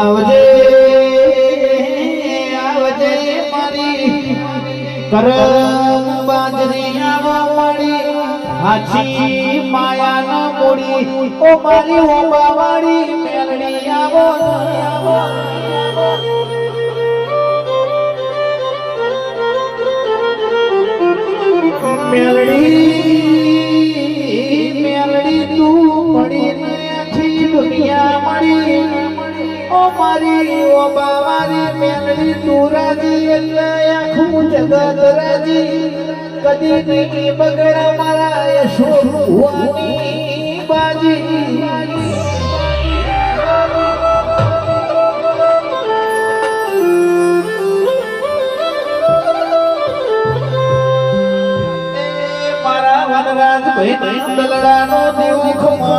આવજે આવજે મારી. કરમ બાજરી આવો મારી. હાચી માયા ન મોડી, ઓ મારી ઓ બાવાડી ઓ મારી, ઓ બાવારી મેલડી આખું જગત રાજી. કદી નહીં બગડ મારા એ ભુવાની બાજી. વનરાજ ભાઈ દલડાનો દેવ ખમા